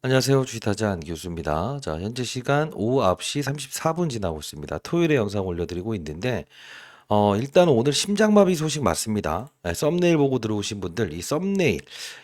안녕하세요. 주식타자 안 교수입니다. 자, 현재 시간 오후 9시 34분 지나고 있습니다. 토요일에 영상 올려드리고 있는데, 어, 일단 오늘 심장마비 소식 맞습니다. 네, 썸네일 보고 들어오신 분들, 이 썸네일,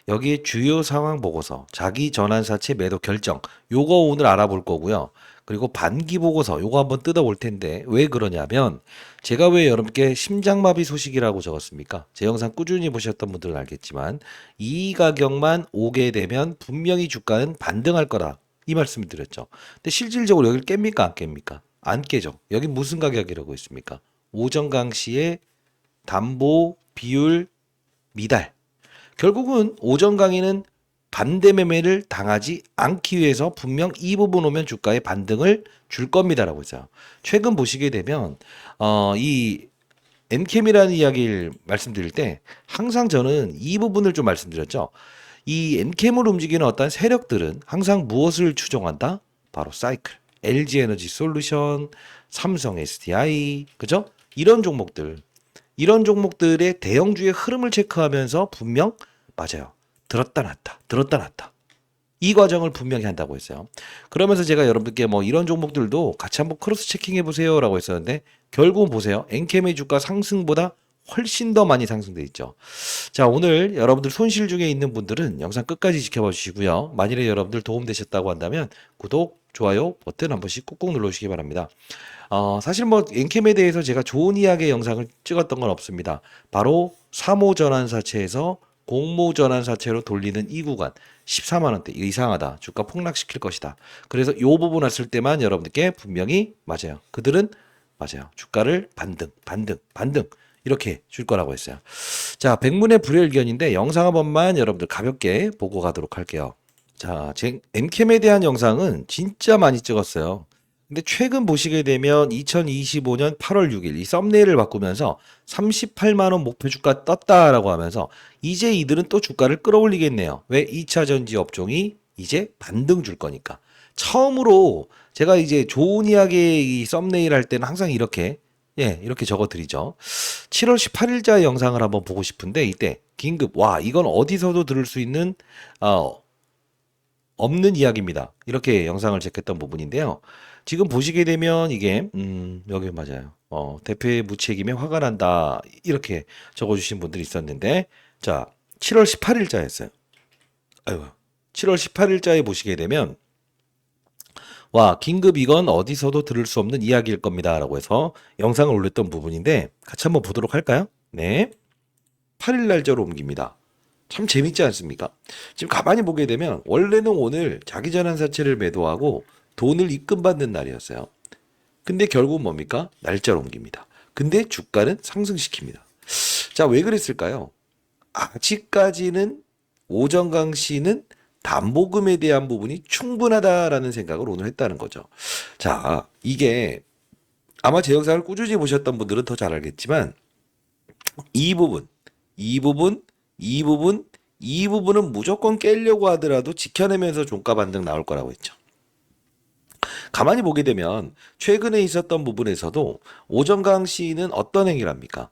여기에 주요 상황 보고서, 자기 전환사채 매도 결정, 요거 오늘 알아볼 거고요. 그리고 반기 보고서, 요거 한번 뜯어볼 텐데, 왜 그러냐면, 제가 왜 여러분께 심장마비 소식이라고 적었습니까? 제 영상 꾸준히 보셨던 분들은 알겠지만, 이 가격만 오게 되면 분명히 주가는 반등할 거다. 이 말씀을 드렸죠. 근데 실질적으로 여기를 깹니까? 안 깹니까? 안 깨죠. 여기 무슨 가격이라고 있습니까? 오정강 씨의 담보 비율 미달. 결국은 오정강이는 반대 매매를 당하지 않기 위해서 분명 이 부분 오면 주가에 반등을 줄 겁니다라고 했어요. 최근 보시게 되면 어, 이 엔캠이라는 이야기를 말씀드릴 때 항상 저는 이 부분을 좀 말씀드렸죠. 이 엔캠을 움직이는 어떤 세력들은 항상 무엇을 추종한다? 바로 사이클. LG 에너지 솔루션, 삼성 SDI, 그죠? 이런 종목들. 이런 종목들의 대형주의 흐름을 체크하면서 분명 맞아요. 들었다 놨다. 들었다 놨다. 이 과정을 분명히 한다고 했어요. 그러면서 제가 여러분들께 뭐 이런 종목들도 같이 한번 크로스 체킹해 보세요라고 했었는데 결국은 보세요. 엔캠의 주가 상승보다 훨씬 더 많이 상승돼 있죠. 자, 오늘 여러분들 손실 중에 있는 분들은 영상 끝까지 지켜봐 주시고요. 만일에 여러분들 도움 되셨다고 한다면 구독, 좋아요 버튼 한 번씩 꾹꾹 눌러 주시기 바랍니다. 어, 사실 뭐 엔캠에 대해서 제가 좋은 이야기의 영상을 찍었던 건 없습니다. 바로 3호 전환사채에서 공모 전환 사채로 돌리는 이 구간 14만 원대 이상하다. 주가 폭락시킬 것이다. 그래서 이 부분 왔을 때만 여러분들께 분명히 맞아요. 그들은 맞아요. 주가를 반등 반등 반등 이렇게 줄 거라고 했어요. 자 백문의 불여일견인데 영상 한 번만 여러분들 가볍게 보고 가도록 할게요. 자제 엔캠에 대한 영상은 진짜 많이 찍었어요 근데 최근 보시게 되면 2025년 8월 6일 이 썸네일을 바꾸면서 38만 원 목표 주가 떴다라고 하면서 이제 이들은 또 주가를 끌어올리겠네요. 왜 2차 전지 업종이 이제 반등 줄 거니까. 처음으로 제가 이제 좋은 이야기 이 썸네일 할 때는 항상 이렇게 예, 이렇게 적어 드리죠. 7월 18일자 영상을 한번 보고 싶은데 이때 긴급 와, 이건 어디서도 들을 수 있는 어 없는 이야기입니다. 이렇게 영상을 제꼈던 부분인데요. 지금 보시게 되면 이게 음 여기 맞아요. 어 대표의 무책임에 화가 난다 이렇게 적어 주신 분들이 있었는데 자 7월 18일자였어요. 아이고 7월 18일자에 보시게 되면 와 긴급 이건 어디서도 들을 수 없는 이야기일 겁니다라고 해서 영상을 올렸던 부분인데 같이 한번 보도록 할까요? 네 8일 날짜로 옮깁니다. 참 재밌지 않습니까? 지금 가만히 보게 되면 원래는 오늘 자기 전환 사채를 매도하고 돈을 입금받는 날이었어요. 근데 결국 뭡니까? 날짜를 옮깁니다. 근데 주가는 상승시킵니다. 자, 왜 그랬을까요? 아직까지는 오정강 씨는 담보금에 대한 부분이 충분하다라는 생각을 오늘 했다는 거죠. 자, 이게 아마 제 영상을 꾸준히 보셨던 분들은 더 잘 알겠지만 이 부분, 이 부분, 이 부분, 이 부분은 무조건 깨려고 하더라도 지켜내면서 종가 반등 나올 거라고 했죠. 가만히 보게 되면 최근에 있었던 부분에서도 오정강 씨는 어떤 행위를 합니까?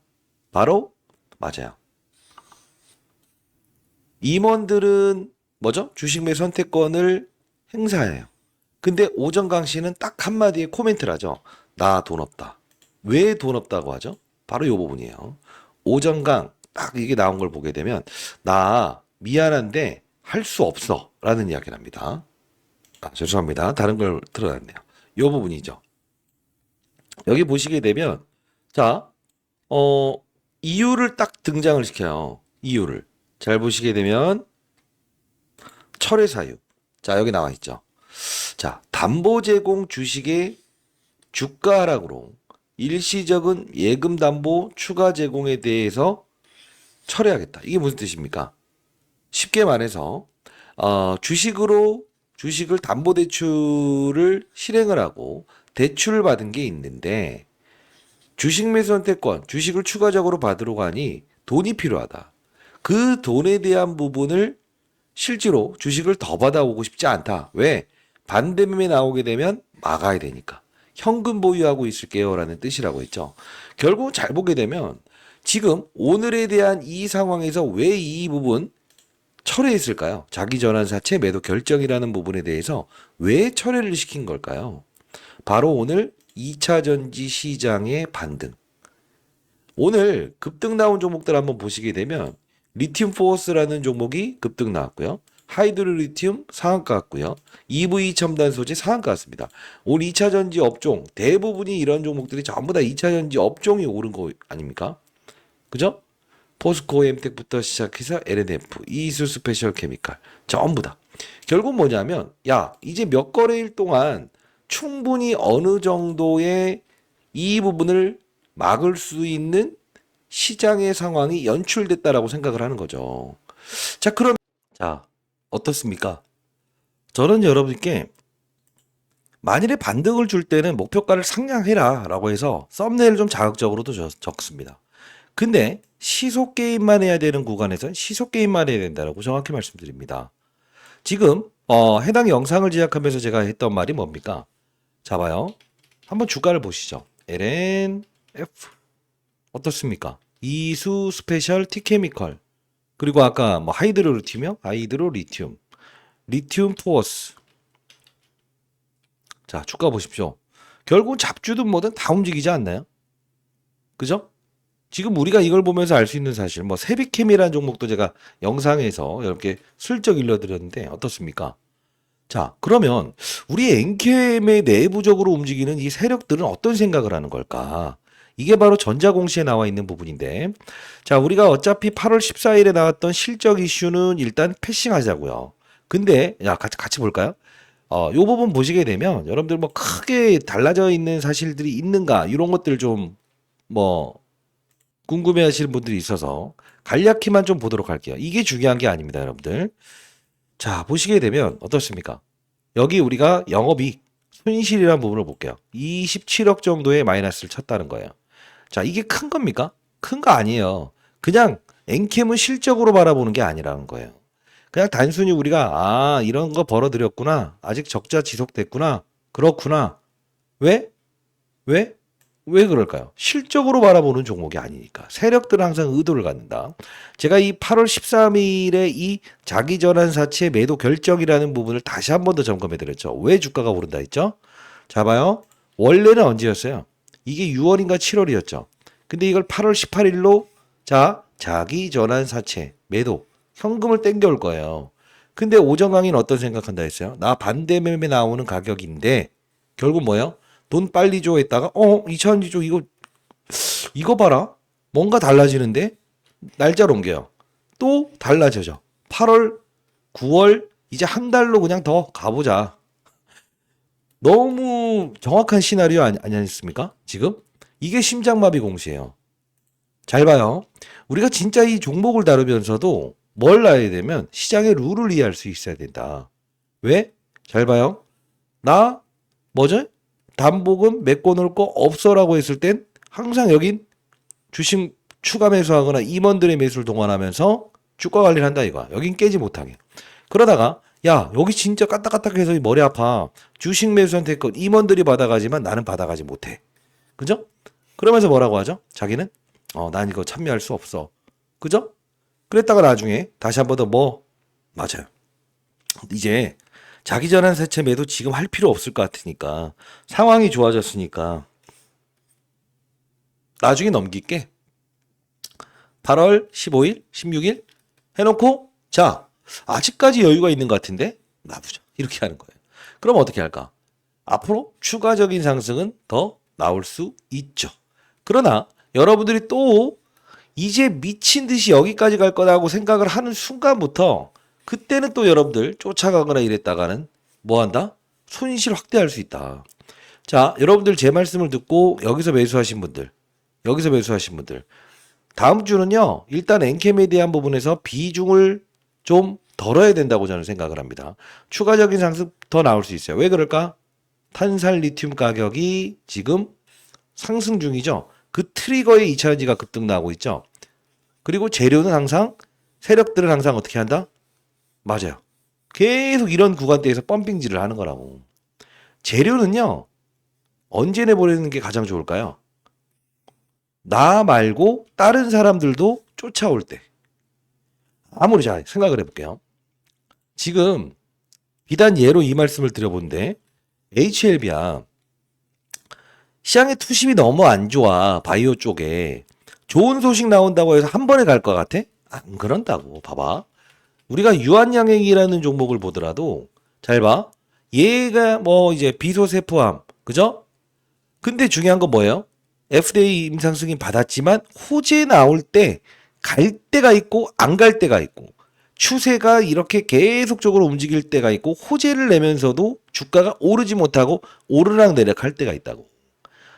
바로 맞아요. 임원들은 뭐죠? 주식 매 선택권을 행사해요. 근데 오정강 씨는 딱 한마디에 코멘트를 하죠. 나 돈 없다. 왜 돈 없다고 하죠? 바로 이 부분이에요. 오정강 딱 이게 나온 걸 보게 되면 나 미안한데 할 수 없어 라는 이야기를 합니다. 아, 죄송합니다. 다른 걸 틀어놨네요. 이 부분이죠. 여기 보시게 되면 자, 어, 이유를 딱 등장을 시켜요. 이유를. 잘 보시게 되면 철회 사유. 자, 여기 나와 있죠. 자, 담보 제공 주식의 주가 하락으로 일시적인 예금 담보 추가 제공에 대해서 철회하겠다. 이게 무슨 뜻입니까? 쉽게 말해서 어, 주식으로 주식을 담보 대출을 실행을 하고 대출을 받은 게 있는데 주식 매수 선택권, 주식을 추가적으로 받으러 가니 돈이 필요하다. 그 돈에 대한 부분을 실제로 주식을 더 받아오고 싶지 않다. 왜? 반대매매 나오게 되면 막아야 되니까. 현금 보유하고 있을게요 라는 뜻이라고 했죠. 결국 잘 보게 되면 지금 오늘에 대한 이 상황에서 왜 이 부분 철회했을까요? 자기 전환사채 매도 결정이라는 부분에 대해서 왜 철회를 시킨 걸까요? 바로 오늘 2차 전지 시장의 반등. 오늘 급등 나온 종목들 한번 보시게 되면 리튬 포어스라는 종목이 급등 나왔고요. 하이드로 리튬 상한가 같고요. EV 첨단 소재 상한가 같습니다. 오늘 2차 전지 업종 대부분이 이런 종목들이 전부 다 2차 전지 업종이 오른 거 아닙니까? 그죠? 포스코 엠텍부터 시작해서 LNF, 이수 스페셜 케미칼 전부 다. 결국 뭐냐면 야 이제 몇 거래일 동안 충분히 어느 정도의 이 부분을 막을 수 있는 시장의 상황이 연출됐다라고 생각을 하는 거죠. 자 그럼 자 어떻습니까? 저는 여러분께 만일에 반등을 줄 때는 목표가를 상향해라 라고 해서 썸네일을 좀 자극적으로도 적- 적습니다. 근데 시속 게임만 해야 되는 구간에선 시속 게임만 해야 된다라고 정확히 말씀드립니다. 지금 어, 해당 영상을 제작하면서 제가 했던 말이 뭡니까? 자 봐요. 한번 주가를 보시죠. LNF 어떻습니까? 이수 스페셜 티케미컬 그리고 아까 뭐 하이드로 리튬이요? 하이드로 리튬 리튬 포어스 자 주가 보십시오. 결국 잡주든 뭐든 다 움직이지 않나요? 그죠? 지금 우리가 이걸 보면서 알 수 있는 사실, 뭐 세비캠이라는 종목도 제가 영상에서 여러분께 슬쩍 일러드렸는데 어떻습니까? 자, 그러면 우리 엔캠의 내부적으로 움직이는 이 세력들은 어떤 생각을 하는 걸까? 이게 바로 전자공시에 나와 있는 부분인데, 자, 우리가 어차피 8월 14일에 나왔던 실적 이슈는 일단 패싱하자고요. 근데, 야, 같이, 같이 볼까요? 어, 요 부분 보시게 되면 여러분들 뭐 크게 달라져 있는 사실들이 있는가, 이런 것들 좀, 뭐, 궁금해 하시는 분들이 있어서 간략히만 좀 보도록 할게요. 이게 중요한 게 아닙니다, 여러분들. 자, 보시게 되면 어떻습니까? 여기 우리가 영업이익, 손실이라는 부분을 볼게요. 27억 정도의 마이너스를 쳤다는 거예요. 자, 이게 큰 겁니까? 큰 거 아니에요. 그냥 엔캠은 실적으로 바라보는 게 아니라는 거예요. 그냥 단순히 우리가 아, 이런 거 벌어들였구나. 아직 적자 지속됐구나. 그렇구나. 왜? 왜? 왜 그럴까요? 실적으로 바라보는 종목이 아니니까. 세력들은 항상 의도를 갖는다. 제가 이 8월 13일에 이 자기 전환 사채 매도 결정이라는 부분을 다시 한 번 더 점검해 드렸죠. 왜 주가가 오른다 했죠? 자 봐요. 원래는 언제였어요? 이게 6월인가 7월이었죠. 근데 이걸 8월 18일로 자, 자기 전환 사채 매도 현금을 땡겨올 거예요. 근데 오정강이는 어떤 생각한다 했어요? 나 반대 매매 나오는 가격인데 결국 뭐예요? 돈 빨리 줘 했다가 어 2차 줘 이거 이거 봐라. 뭔가 달라지는데? 날짜를 옮겨요. 또 달라져죠 8월 9월 이제 한 달로 그냥 더 가보자. 너무 정확한 시나리오 아니, 아니었습니까? 지금? 이게 심장마비 공시예요. 잘 봐요. 우리가 진짜 이 종목을 다루면서도 뭘 알아야 되면 시장의 룰을 이해할 수 있어야 된다. 왜? 잘 봐요. 나 뭐죠? 담보금 메꿔놓을 거 없어라고 했을 땐 항상 여긴 주식 추가 매수하거나 임원들의 매수를 동원하면서 주가 관리를 한다 이거야. 여긴 깨지 못하게. 그러다가 야 여기 진짜 까딱까딱해서 머리 아파. 주식 매수한테 건 임원들이 받아가지만 나는 받아가지 못해. 그죠? 그러면서 뭐라고 하죠? 자기는 어 난 이거 참여할 수 없어. 그죠? 그랬다가 나중에 다시 한 번 더 뭐 맞아요. 이제 자기 전환 세채 매도 지금 할 필요 없을 것 같으니까. 상황이 좋아졌으니까. 나중에 넘길게. 8월 15일 16일 해놓고 자 아직까지 여유가 있는 것 같은데? 나보자 이렇게 하는 거예요. 그럼 어떻게 할까? 앞으로 추가적인 상승은 더 나올 수 있죠. 그러나 여러분들이 또 이제 미친 듯이 여기까지 갈 거라고 생각을 하는 순간부터 그때는 또 여러분들 쫓아가거나 이랬다가는 뭐 한다? 손실 확대할 수 있다. 자, 여러분들 제 말씀을 듣고 여기서 매수하신 분들, 여기서 매수하신 분들, 다음 주는요, 일단 엔캠에 대한 부분에서 비중을 좀 덜어야 된다고 저는 생각을 합니다. 추가적인 상승 더 나올 수 있어요. 왜 그럴까? 탄산 리튬 가격이 지금 상승 중이죠. 그 트리거에 2차전지가 급등 나고 있죠. 그리고 재료는 항상 세력들은 항상 어떻게 한다? 맞아요. 계속 이런 구간대에서 펌핑질을 하는 거라고. 재료는요, 언제 내보내는 게 가장 좋을까요? 나 말고 다른 사람들도 쫓아올 때. 아무리 잘 생각을 해볼게요. 지금 비단 예로 이 말씀을 드려본데 HLB야 시장의 투심이 너무 안 좋아 바이오 쪽에 좋은 소식 나온다고 해서 한 번에 갈 것 같아? 안 그런다고 봐봐 우리가 유한양행이라는 종목을 보더라도 잘 봐. 얘가 뭐 이제 비소세포암 그죠? 근데 중요한 건 뭐예요? FDA 임상 승인 받았지만 호재 나올 때 갈 때가 있고 안 갈 때가 있고 추세가 이렇게 계속적으로 움직일 때가 있고 호재를 내면서도 주가가 오르지 못하고 오르락 내리락 때가 있다고.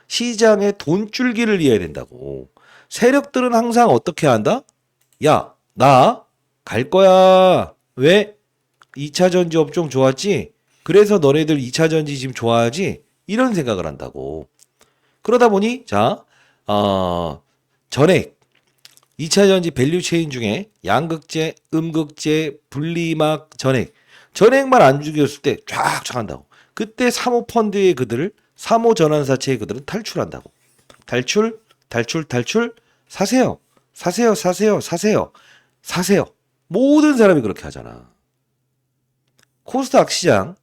시장의 돈줄기를 이어야 된다고. 세력들은 항상 어떻게 한다? 야, 나 갈 거야. 왜? 2차 전지 업종 좋았지? 그래서 너네들 2차 전지 지금 좋아하지? 이런 생각을 한다고. 그러다 보니, 자, 어, 전액, 2차 전지 밸류 체인 중에 양극재, 음극재, 분리막, 전액. 전액만 안 죽였을 때 쫙쫙 한다고. 그때 사모펀드의 그들을, 사모전환사채의 그들은 탈출한다고. 탈출, 탈출, 탈출, 사세요. 사세요, 사세요, 사세요. 사세요. 모든 사람이 그렇게 하잖아. 코스닥 시장,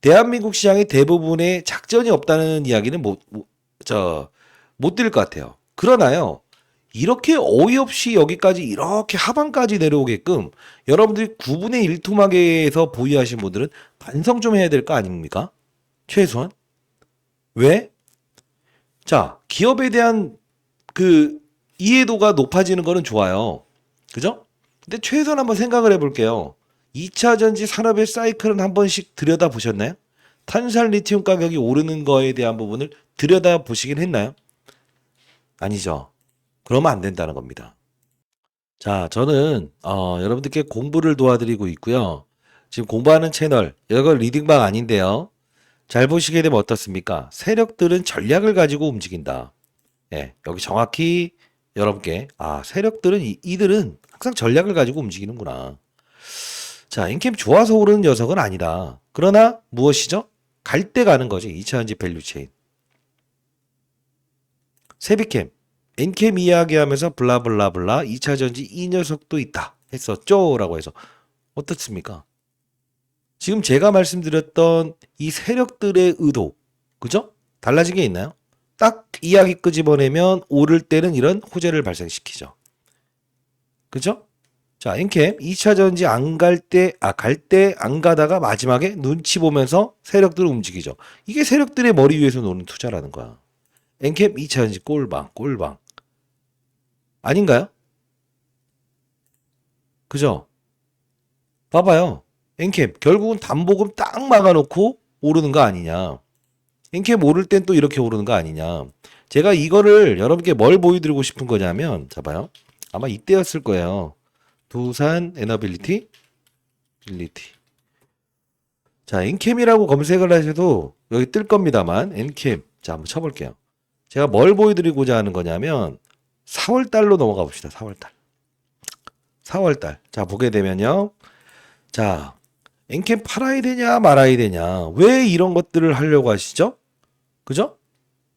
대한민국 시장의 대부분의 작전이 없다는 이야기는 못, 못- 저, 못 드릴 것 같아요. 그러나요, 이렇게 어이없이 여기까지 이렇게 하반까지 내려오게끔 여러분들이 9분의 1 토막에서 보유하신 분들은 반성 좀 해야 될 거 아닙니까? 최소한. 왜? 자, 기업에 대한 그 이해도가 높아지는 거는 좋아요. 그죠? 근데 최소한 한번 생각을 해볼게요. 2차 전지 산업의 사이클은 한 번씩 들여다 보셨나요? 탄산 리튬 가격이 오르는 거에 대한 부분을 들여다 보시긴 했나요? 아니죠. 그러면 안 된다는 겁니다. 자, 저는 어, 여러분들께 공부를 도와드리고 있고요. 지금 공부하는 채널, 이거 리딩방 아닌데요. 잘 보시게 되면 어떻습니까? 세력들은 전략을 가지고 움직인다. 예, 여기 정확히 여러분께 아, 세력들은 이, 이들은 항상 전략을 가지고 움직이는구나. 자, 인캠 좋아서 오르는 녀석은 아니다. 그러나 무엇이죠? 갈 때 가는 거지. 2차전지 밸류 체인. 세비캠, 엔캠 이야기하면서 블라블라블라 2차전지 이 녀석도 있다 했었죠? 라고 해서 어떻습니까? 지금 제가 말씀드렸던 이 세력들의 의도, 그죠? 달라진 게 있나요? 딱 이야기 끄집어내면 오를 때는 이런 호재를 발생시키죠. 그죠? 자, 엔캠 2차 전지 안 갈 때, 아, 갈 때 안 가다가 마지막에 눈치 보면서 세력들을 움직이죠. 이게 세력들의 머리 위에서 노는 투자라는 거야. 엔캠 2차 전지 꼴방, 꼴방. 아닌가요? 그죠? 봐봐요. 엔캠 결국은 담보금 딱 막아놓고 오르는 거 아니냐. 엔캠 오를 땐 또 이렇게 오르는 거 아니냐. 제가 이거를 여러분께 뭘 보여드리고 싶은 거냐면, 잡아요. 아마 이때였을 거예요. 두산 에너빌리티 빌리티. 자 엔캠이라고 검색을 하셔도 여기 뜰 겁니다만 엔캠. 자 한번 쳐볼게요. 제가 뭘 보여드리고자 하는 거냐면 4월달로 넘어가 봅시다 4월달. 4월달. 자 보게 되면요. 자 엔캠 팔아야 되냐 말아야 되냐. 왜 이런 것들을 하려고 하시죠 그죠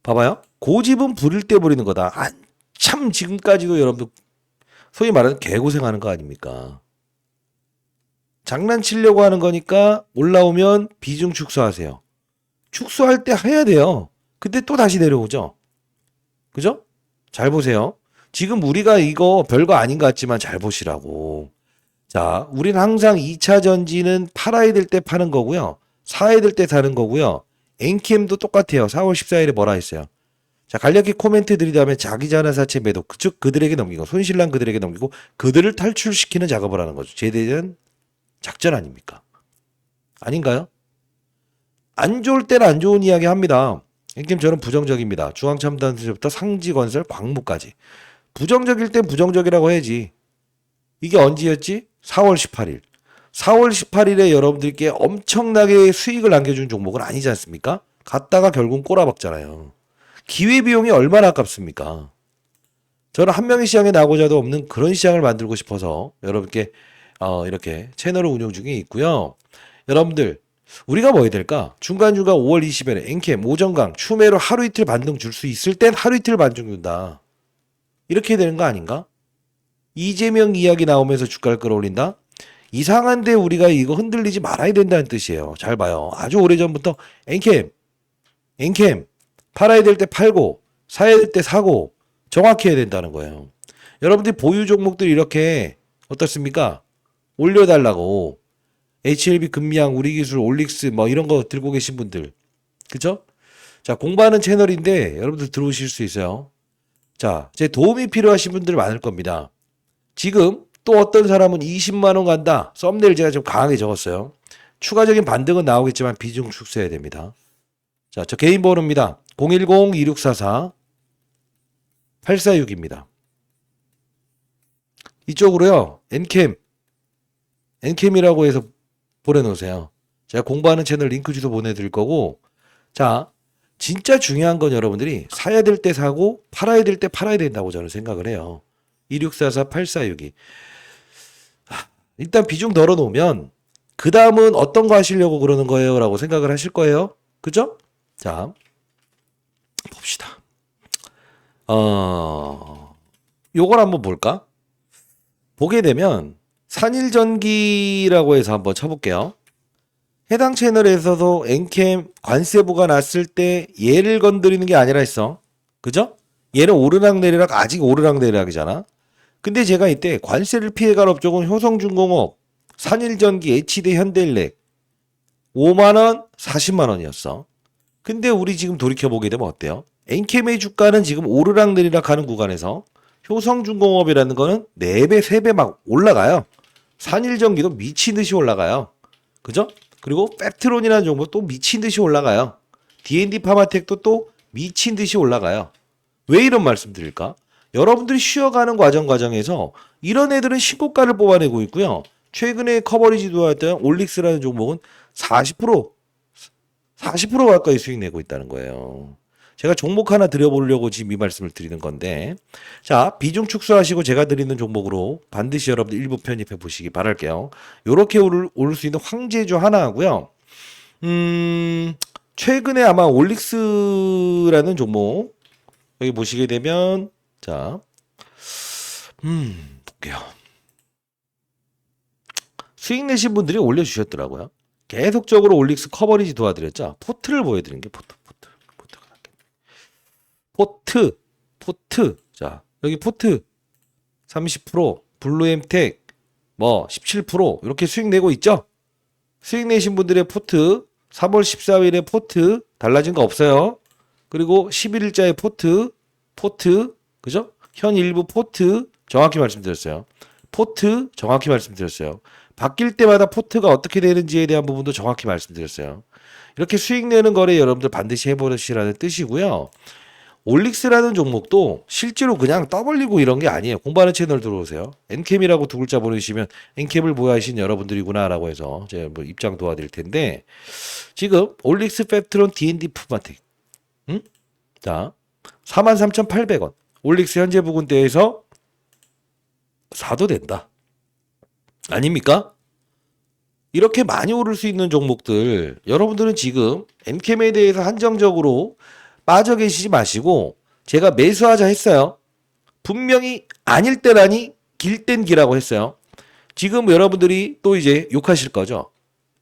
봐봐요 고집은 부릴 때 부리는 거다 한참 지금까지도 여러분들 소위 말하는 개고생하는 거 아닙니까? 장난치려고 하는 거니까 올라오면 비중 축소하세요. 축소할 때 해야 돼요. 근데 또 다시 내려오죠. 그죠? 잘 보세요. 지금 우리가 이거 별거 아닌 것 같지만 잘 보시라고. 자, 우리는 항상 2차 전지는 팔아야 될 때 파는 거고요. 사야 될 때 사는 거고요. NKM도 똑같아요. 4월 14일에 뭐라 했어요? 자, 간략히 코멘트 드리자면 자기 자나사채 매도, 즉 그들에게 넘기고 손실난 그들에게 넘기고 그들을 탈출시키는 작업을 하는 거죠. 제대한 작전 아닙니까? 아닌가요? 안 좋을 때는 안 좋은 이야기 합니다. 이게 저는 부정적입니다. 중앙첨단부터 상지건설, 광무까지. 부정적일 땐 부정적이라고 해야지. 이게 언제였지? 4월 18일. 4월 18일에 여러분들께 엄청나게 수익을 안겨준 종목은 아니지 않습니까? 갔다가 결국 꼬라박잖아요. 기회비용이 얼마나 아깝습니까? 저는 한 명의 시장에 나고자도 없는 그런 시장을 만들고 싶어서 여러분께 어, 이렇게 채널을 운영 중에 있고요. 여러분들 우리가 뭐 해야 될까? 중간중간 5월 20일에 엔캠, 오정강, 추매로 하루 이틀 반등 줄 수 있을 땐 하루 이틀 반등 준다. 이렇게 되는 거 아닌가? 이재명 이야기 나오면서 주가를 끌어올린다? 이상한데 우리가 이거 흔들리지 말아야 된다는 뜻이에요. 잘 봐요. 아주 오래전부터 엔캠, 엔캠, 팔아야 될 때 팔고, 사야 될 때 사고, 정확히 해야 된다는 거예요. 여러분들이 보유 종목들 이렇게 어떻습니까? 올려달라고. HLB 금양, 우리기술, 올릭스 뭐 이런 거 들고 계신 분들. 그죠? 자, 공부하는 채널인데 여러분들 들어오실 수 있어요. 자, 제 도움이 필요하신 분들 많을 겁니다. 지금 또 어떤 사람은 20만 원 간다. 썸네일 제가 좀 강하게 적었어요. 추가적인 반등은 나오겠지만 비중 축소해야 됩니다. 자, 저 개인 번호입니다. 010-2644-846입니다. 이쪽으로요. 엔캠 엔캠이라고 해서 보내놓으세요. 제가 공부하는 채널 링크 주소 보내드릴 거고 자 진짜 중요한 건 여러분들이 사야 될 때 사고 팔아야 될 때 팔아야 된다고 저는 생각을 해요. 2644-8462 하, 일단 비중 덜어 놓으면 그 다음은 어떤 거 하시려고 그러는 거예요? 라고 생각을 하실 거예요. 그죠? 자 봅시다. 어 요걸 한번 볼까? 보게 되면 산일전기라고 해서 한번 쳐볼게요. 해당 채널에서도 엔캠 관세부가 났을 때 얘를 건드리는 게 아니라 했어. 그죠? 얘는 오르락 내리락 아직 오르락 내리락이잖아. 근데 제가 이때 관세를 피해갈 업종은 효성중공업, 산일전기, HD 현대일렉 5만원, 40만원이었어. 근데 우리 지금 돌이켜보게 되면 어때요? 엔캠의 주가는 지금 오르락 내리락 하는 구간에서 효성중공업이라는 거는 4배, 3배 막 올라가요. 산일전기도 미친 듯이 올라가요. 그죠? 그리고 팩트론이라는 종목 또 미친 듯이 올라가요. D&D 파마텍도 또 미친 듯이 올라가요. 왜 이런 말씀 드릴까? 여러분들이 쉬어가는 과정 과정에서 이런 애들은 신고가를 뽑아내고 있고요. 최근에 커버리지 도왔던 올릭스라는 종목은 40% 40% 가까이 수익 내고 있다는 거예요. 제가 종목 하나 드려보려고 지금 이 말씀을 드리는 건데, 자, 비중 축소하시고 제가 드리는 종목으로 반드시 여러분들 일부 편입해 보시기 바랄게요. 요렇게 오를, 수 있는 황제주 하나 하고요. 음, 최근에 아마 올릭스라는 종목, 여기 보시게 되면, 자, 음, 볼게요. 수익 내신 분들이 올려주셨더라고요. 계속적으로 올릭스 커버리지 도와드렸죠. 포트를 보여드린 게 포트, 포트, 포트가 낫겠네. 포트, 포트. 자, 여기 포트 30%, 블루엠텍 뭐 17% 이렇게 수익 내고 있죠. 수익 내신 분들의 포트 3월 14일에 포트 달라진 거 없어요. 그리고 11일자의 포트, 포트, 그죠? 현 일부 포트 정확히 말씀드렸어요. 포트 정확히 말씀드렸어요. 바뀔 때마다 포트가 어떻게 되는지에 대한 부분도 정확히 말씀드렸어요. 이렇게 수익 내는 거래 여러분들 반드시 해보시라는 뜻이고요. 올릭스라는 종목도 실제로 그냥 떠벌리고 이런 게 아니에요. 공부하는 채널 들어오세요. 엔캠이라고 두 글자 보내주시면 엔캠을 보유하신 여러분들이구나라고 해서 제가 뭐 입장 도와드릴 텐데 지금 올릭스 팩트론 D&D 푸마텍 응? 자 43,800원 올릭스 현재 부근대에서 사도 된다. 아닙니까? 이렇게 많이 오를 수 있는 종목들 여러분들은 지금 엔캠에 대해서 한정적으로 빠져 계시지 마시고 제가 매수하자 했어요. 분명히 아닐 때라니 길땐 기라고 했어요. 지금 여러분들이 또 이제 욕하실 거죠.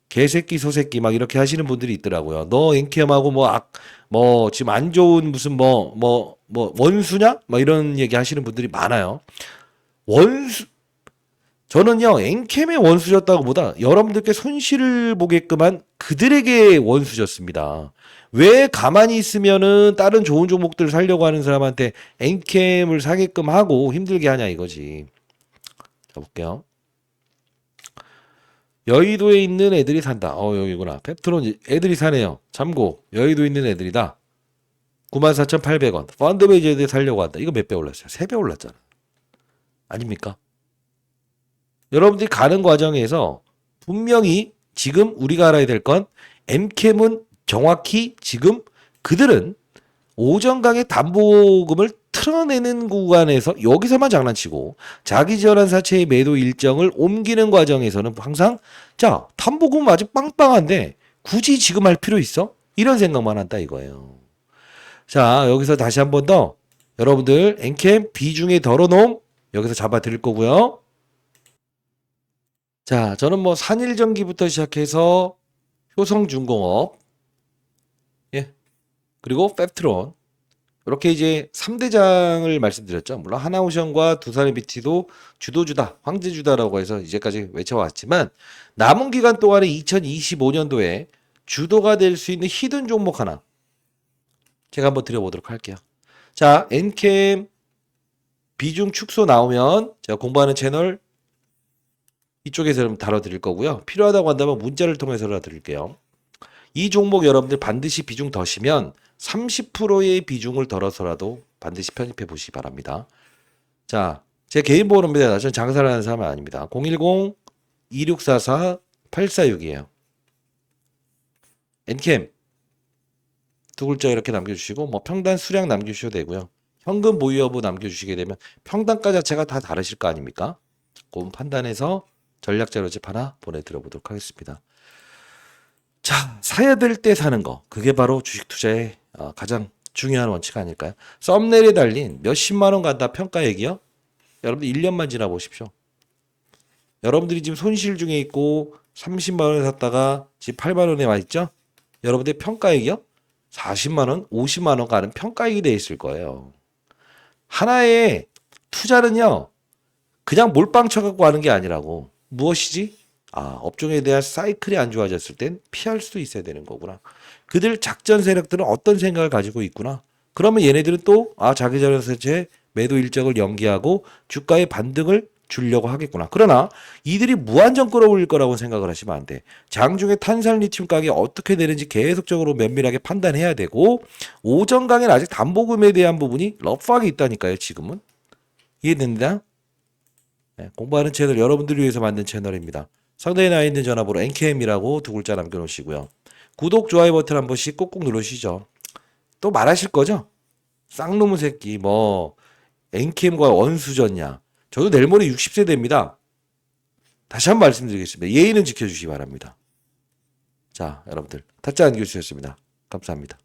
개새끼 소새끼 막 이렇게 하시는 분들이 있더라고요. 너 엔캠하고 뭐 악, 뭐 지금 안 좋은 무슨 뭐뭐 뭐 원수냐? 뭐 이런 얘기 하시는 분들이 많아요. 원수 저는요 엔캠의 원수셨다고 보다 여러분들께 손실을 보게끔 한 그들에게 원수셨습니다. 왜 가만히 있으면은 다른 좋은 종목들 살려고 하는 사람한테 엔캠을 사게끔 하고 힘들게 하냐 이거지. 자 볼게요. 여의도에 있는 애들이 산다. 어 여기구나. 페트론 애들이 사네요. 참고 여의도에 있는 애들이다. 94,800원. 펀드 애들 살려고 한다. 이거 몇 배 올랐어요? 3배 올랐잖아. 아닙니까? 여러분들이 가는 과정에서 분명히 지금 우리가 알아야 될건 M캠은 정확히 지금 그들은 오전강의 담보금을 틀어내는 구간에서 여기서만 장난치고 자기 지원한 사채의 매도 일정을 옮기는 과정에서는 항상 자 담보금 아직 빵빵한데 굳이 지금 할 필요 있어? 이런 생각만 한다 이거예요. 자 여기서 다시 한 번 더 여러분들 엔캠 비중에 덜어놓음 여기서 잡아 드릴 거고요. 자, 저는 뭐 산일전기부터 시작해서 효성중공업, 예, 그리고 펩트론 이렇게 이제 3대장을 말씀드렸죠. 물론 하나오션과 두산의 비티도 주도주다, 황제주다라고 해서 이제까지 외쳐왔지만 남은 기간 동안에 2025년도에 주도가 될 수 있는 히든 종목 하나 제가 한번 드려보도록 할게요. 자, 엔캠 비중 축소 나오면 제가 공부하는 채널 이쪽에서 좀 다뤄드릴 거고요. 필요하다고 한다면 문자를 통해서 다뤄드릴게요. 이 종목 여러분들 반드시 비중 더시면 30%의 비중을 덜어서라도 반드시 편입해 보시기 바랍니다. 자, 제 개인 번호입니다. 저는 장사를 하는 사람은 아닙니다. 010-2644-846이에요. 엔캠 두 글자 이렇게 남겨주시고 뭐 평단 수량 남겨주셔도 되고요. 현금 보유 여부 남겨주시게 되면 평단가 자체가 다 다르실 거 아닙니까? 그건 판단해서 전략자료 집 하나 보내드려 보도록 하겠습니다. 자, 사야 될 때 사는 거. 그게 바로 주식 투자의 어, 가장 중요한 원칙 아닐까요? 썸네일에 달린 몇십만 원 간다 평가액이요? 여러분들 1년만 지나 보십시오. 여러분들이 지금 손실 중에 있고 30만 원에 샀다가 지금 8만 원에 와 있죠? 여러분들 평가액이요? 40만 원, 50만 원 가는 평가액이 돼 있을 거예요. 하나의 투자는요. 그냥 몰빵 쳐갖고 하는 게 아니라고. 무엇이지? 아, 업종에 대한 사이클이 안 좋아졌을 땐 피할 수도 있어야 되는 거구나. 그들 작전 세력들은 어떤 생각을 가지고 있구나. 그러면 얘네들은 또, 아, 자기 전에제 매도 일정을 연기하고 주가의 반등을 주려고 하겠구나. 그러나 이들이 무한정 끌어올릴 거라고 생각을 하시면 안 돼. 장중에 탄산 리튬 가격이 어떻게 되는지 계속적으로 면밀하게 판단해야 되고 오전 강에는 아직 담보금에 대한 부분이 러프하게 있다니까요. 지금은 이해됩니다. 네, 공부하는 채널 여러분들을 위해서 만든 채널입니다. 상단에 나와 있는 전화번호 NKM이라고 두 글자 남겨놓으시고요. 구독, 좋아요 버튼 한 번씩 꼭꼭 누르시죠. 또 말하실 거죠? 쌍놈의 새끼 뭐 NKM과 원수졌냐. 저도 내일 모레 60세 됩니다. 다시 한 번 말씀드리겠습니다. 예의는 지켜주시기 바랍니다. 자, 여러분들 타짜 안겨주셨습니다. 감사합니다.